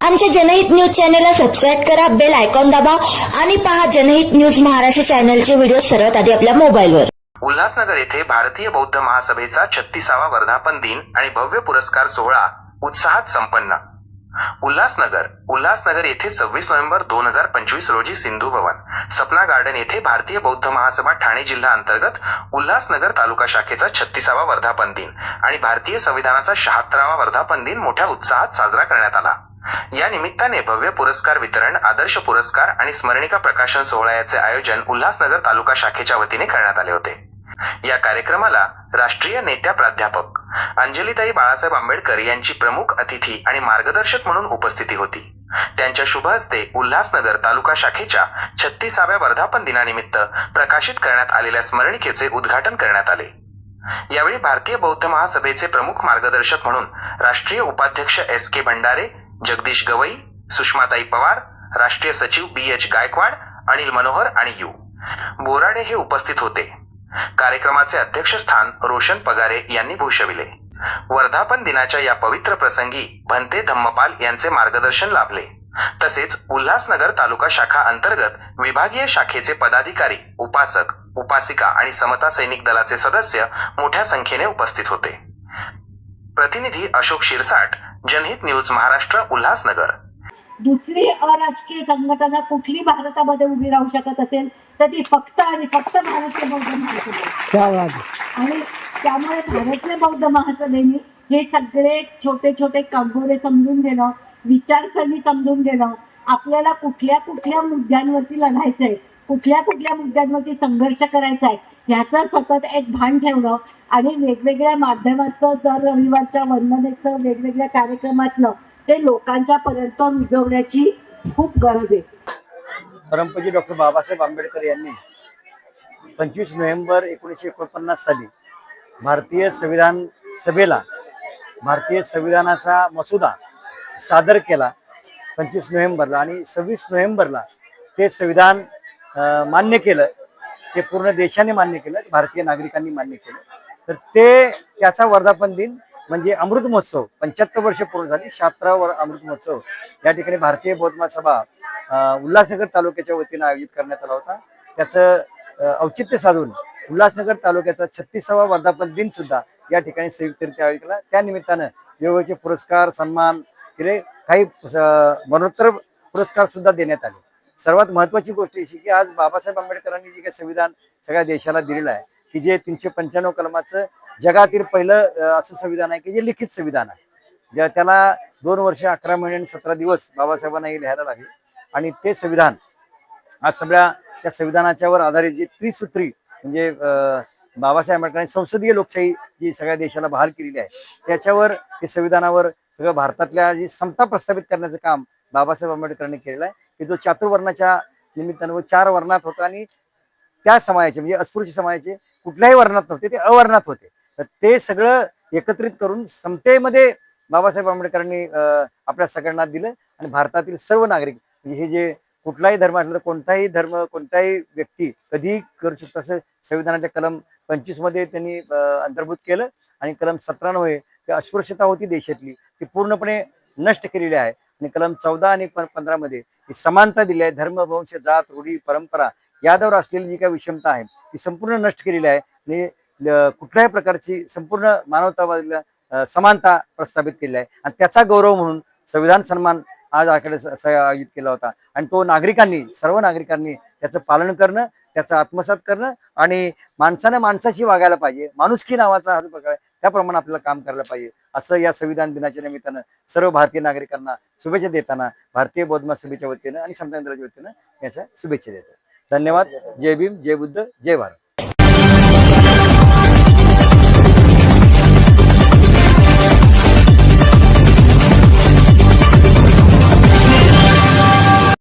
आमच्या जनहित न्यूज चॅनलला सबस्क्राईब करा बेल आयकॉन दाबा आणि पहा जनहित न्यूज महाराष्ट्र चॅनलचे व्हिडिओ सर्वात आधी आपल्या मोबाईलवर. उल्हासनगर येथे भारतीय बौद्ध महासभेचा छत्तीसावा वर्धापन दिन आणि भव्य पुरस्कार सोहळा उत्साहात संपन्न. उल्हासनगर उल्हासनगर येथे सव्वीस नोव्हेंबर दोन हजार पंचवीस रोजी सिंधू भवन सपना गार्डन येथे भारतीय बौद्ध महासभा ठाणे जिल्हा अंतर्गत उल्हासनगर तालुका शाखेचा छत्तीसावा वर्धापन दिन आणि भारतीय संविधानाचा शहात्तरावा वर्धापन दिन मोठ्या उत्साहात साजरा करण्यात आला. या निमित्ताने भव्य पुरस्कार वितरण आदर्श पुरस्कार आणि स्मरणिका प्रकाशन सोहळ्याचे आयोजन उल्हासनगर तालुका शाखेच्या वतीने करण्यात आले होते. या कार्यक्रमाला राष्ट्रीय नेत्या प्राध्यापक अंजलीताई बाळासाहेब आंबेडकर यांची प्रमुख अतिथी आणि मार्गदर्शक म्हणून उपस्थिती होती. त्यांच्या शुभ हस्ते उल्हासनगर तालुका शाखेच्या छत्तीसाव्या वर्धापन दिनानिमित्त प्रकाशित करण्यात आलेल्या स्मरणिकेचे उद्घाटन करण्यात आले. यावेळी भारतीय बौद्ध महासभेचे प्रमुख मार्गदर्शक म्हणून राष्ट्रीय उपाध्यक्ष एस के भंडारे जगदीश गवई सुषमाताई पवार राष्ट्रीय सचिव बी एच गायकवाड अनिल मनोहर आणि यू. बोराडे हे उपस्थित होते. कार्यक्रमाचे अध्यक्षस्थान रोशन पगारे यांनी भूषविले. वर्धापन दिनाच्या या पवित्र प्रसंगी भंते धम्मपाल यांचे मार्गदर्शन लाभले. तसेच उल्हासनगर तालुका शाखा अंतर्गत विभागीय शाखेचे पदाधिकारी उपासक उपासिका आणि समता सैनिक दलाचे सदस्य मोठ्या संख्येने उपस्थित होते. प्रतिनिधी अशोक शिरसाट जनहित न्यूज महाराष्ट्र उल्हासनगर. दुसरी अराजकीय संघटना कुठली भारतामध्ये उभी राहू शकत असेल तर ती फक्त आणि फक्त भारतीय बौद्ध महासभा. आणि त्यामुळे भारतीय बौद्ध महासभेने हे सगळे छोटे छोटे कंगोरे समजून घेणं विचारसरणी समजून घेणं आपल्याला कुठल्या कुठल्या मुद्द्यांवरती लढायचंय कुठल्या कुठल्या मुद्द्यांवरती संघर्ष करायचा आहे ह्याचं सतत एक भान ठेवणं आणि वेगवेगळ्या माध्यमातलं दर रविवारच्या वंदनेचं वेगवेगळ्या कार्यक्रमातलं ते लोकांच्या पर्यंत रुजवण्याची खूप गरज आहे. परमपूज्य डॉक्टर बाबासाहेब आंबेडकर यांनी पंचवीस नोव्हेंबर एकोणीसशे एकोणपन्नास साली भारतीय संविधान सभेला भारतीय संविधानाचा मसुदा सादर केला पंचवीस नोव्हेंबरला आणि सव्वीस नोव्हेंबरला ते संविधान मान्य केलं. ते पूर्ण देशाने मान्य केलं भारतीय नागरिकांनी मान्य केलं. तर ते त्याचा वर्धापन दिन म्हणजे अमृत महोत्सव पंच्याहत्तर वर्ष पूर्ण झाली शहात्तरावा अमृत महोत्सव. या ठिकाणी भारतीय बौद्ध सभा उल्हासनगर तालुक्याच्या वतीनं आयोजित करण्यात आला होता. त्याचं औचित्य साधून उल्हासनगर तालुक्याचा छत्तीसावा वर्धापन दिन सुद्धा या ठिकाणी संयुक्तरित्या आयोजित केला त्यानिमित्तानं वेगवेगळे पुरस्कार सन्मान केले. काही मरणोत्तर पुरस्कार सुद्धा देण्यात आले. सर्वात महत्वाची गोष्ट अशी की आज बाबासाहेब आंबेडकरांनी जे काही संविधान सगळ्या देशाला दिलेलं आहे की जे तीनशे पंच्याण्णव कलमाचं जगातील पहिलं असं संविधान आहे की जे लिखित संविधान आहे. ज्या त्याला दोन वर्ष अकरा महिने आणि सतरा दिवस बाबासाहेबांनाही लिहायला लागले. आणि ते संविधान आज सगळ्या त्या संविधानाच्यावर आधारित जी त्रिसूत्री म्हणजे बाबासाहेब आंबेडकरांनी संसदीय लोकशाही जी सगळ्या देशाला बहाल केलेली आहे त्याच्यावर ते संविधानावर सगळं भारतातल्या जी समता प्रस्थापित करण्याचं काम बाबासाहेब आंबेडकरांनी केलेला आहे की जो चातुर्वर्णाच्या निमित्तानं व चार वर्णात होता आणि त्या समाजाचे म्हणजे अस्पृश्य समाजाचे कुठल्याही वर्णात नव्हते ते अवर्णात होते. तर ते सगळं एकत्रित करून समतेमध्ये बाबासाहेब आंबेडकरांनी आपल्या सगळ्यांना दिलं आणि भारतातील सर्व नागरिक म्हणजे हे जे कुठलाही धर्म असला तर कोणताही धर्म कोणताही व्यक्ती कधीही करू शकतो असं संविधानाच्या कलम पंचवीसमध्ये त्यांनी अंतर्भूत केलं. आणि कलम सतरा ते अस्पृश्यता होती देशातली ती पूर्णपणे नष्ट केलेली आहे. आणि कलम चौदा आणि पंधरा मध्ये समानता दिली आहे. धर्म वंश जात रूढी परंपरा यावर असलेली जी काही विषमता आहे ती संपूर्ण नष्ट केलेली आहे आणि कुठल्याही प्रकारची संपूर्ण मानवतावादी समानता प्रस्थापित केलेली आहे. आणि त्याचा गौरव म्हणून संविधान सन्मान आज आकडे आयोजित केला होता. आणि तो नागरिकांनी सर्व नागरिकांनी त्याचं पालन करणं त्याचं आत्मसात करणं आणि माणसानं माणसाशी वागायला पाहिजे. माणुसकी नावाचा हा प्रकार आहे त्याप्रमाणे आपल्याला काम करायला पाहिजे. असं या संविधान दिनाच्या निमित्तानं सर्व भारतीय नागरिकांना शुभेच्छा देताना भारतीय बौद्ध सभेच्या वतीनं आणि संविधान वतीनं याच्या शुभेच्छा देतो. धन्यवाद. जय भीम जय बुद्ध जय भारत.